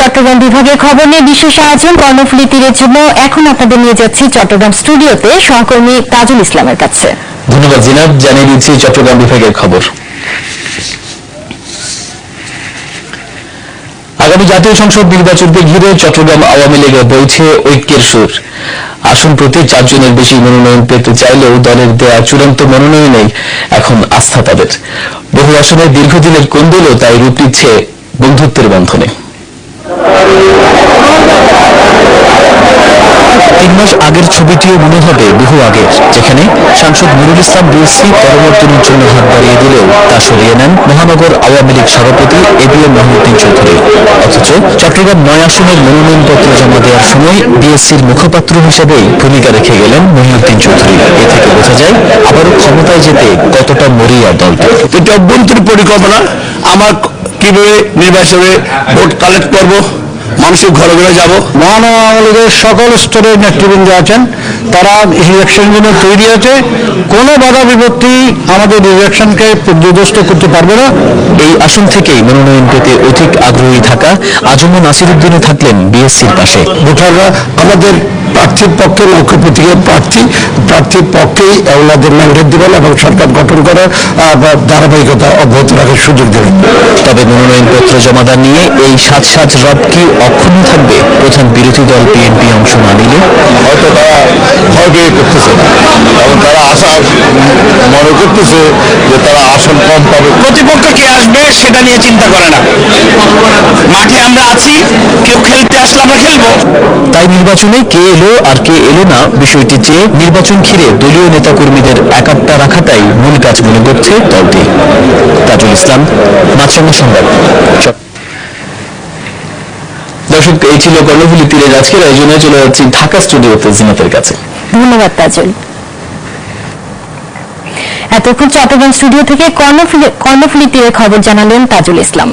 চট্টগ্রাম বিভাগের খবর নিয়ে বিশেষ আয়োজন কর্ণফুলী তীরের জন্য এখন আপনাদের নিয়ে যাচ্ছি চট্টগ্রাম স্টুডিওতে সহকর্মী তাজুল ইসলামের কাছে। ধন্যবাদ জিনাব, জানিয়ে দিচ্ছি চট্টগ্রাম বিভাগের খবর। আগামী জাতীয় সংসদ নির্বাচনকে ঘিরে চট্টগ্রাম আওয়ামী লীগে বইছে ঐক্যের সুর। আসন প্রতি চারজনের বেশি মনোনয়ন পেতে চাইলেও দলের দেয়া চূড়ান্ত মনোনয়নেই এখন আস্থা তাদের। বহু আসনে দীর্ঘদিনের কোন্দলও তাই রূপ নিচ্ছে বন্ধুত্বের বন্ধনে। তিন মাস আগের ছবিটিও মনে হবে বহু আগের, যেখানে সাংসদ নুরুল ইসলাম বিএসসি পরবর্তনের জন্য হাত বাড়িয়ে দিলেও তা সরিয়ে নেন মহানগর আওয়ামী লীগ সভাপতি A B M Mahmuddin Chowdhury. অথচ চট্টগ্রাম নয় আসনের মনোনয়নপত্র জমা দেওয়ার সময় বিএসসির মুখপাত্র হিসেবেই ভূমিকা রেখে গেলেন মহিউদ্দিন চৌধুরী। এ থেকে বোঝা যায়, আবারও ক্ষমতায় যেতে কতটা মরিয়া দলটি এটা অভ্যন্তরীণ পরিকল্পনা, আমার কীভাবে নির্বাচনে ভোট কালেক্ট করব? মানুষের ঘরে ঘরে যাব। মহান আওয়ামী লীগের সকল স্তরের নেতৃবৃন্দ আছেন। তারা ইলেকশনের জন্য তৈরি আছে কোনো বাধা বিপত্তি আমাদের ইলেকশনকে দুর্দস্ত করতে পারবে না। এই আসন থেকেই মনোনয়ন পেতে অধিক আগ্রহী থাকা আজম নাসিরুদ্দিনও থাকলেন বিএসসির পাশে। ভোটাররা আমাদের প্রার্থীর পক্ষে মুখ্য প্রতীকের প্রার্থী প্রার্থীর পক্ষেই ওনাদের ম্যান্ডেট দেবেন এবং সরকার গঠন করার ধারাবাহিকতা অব্যাহত রাখার সুযোগ দেবেন। তবে মনোনয়নপত্র জমাদান নিয়ে এই সাত সাত রব কি অক্ষুণ্ণ থাকবে প্রধান বিরোধী দল বিএনপি অংশ না নিলে? হয়তো তারা ভয় পেয়ে করতেছে। এবং তারা আশা মনে করতেছে যে তারা আসন কম পাবে। প্রতিপক্ষ কে আসবে সেটা নিয়ে চিন্তা করে না। মাঠে আমরা আছি কেউ খেলতে আসলে আমরা খেলব। তাই নির্বাচনে কে এলো আর কে এলো না বিষয়টি চেয়ে নির্বাচন ঘিরে দলীয় নেতাকর্মীদের একাত্তা রাখাটাই মূল কাজ মনে করছে দলটি। তাজুল ইসলাম মাছরাঙ্গা সংবাদ দর্শক, এই ছিল কর্ণফুলী তীরের আজকের আয়োজনে চলে যাচ্ছি ঢাকা স্টুডিওতে জিনাতের কাছে। ধন্যবাদ, তাজুল। এতক্ষণ চট্টগ্রাম স্টুডিও থেকে কর্ণফুলি, কর্ণফুলী তীরের খবর জানালেন তাজুল ইসলাম।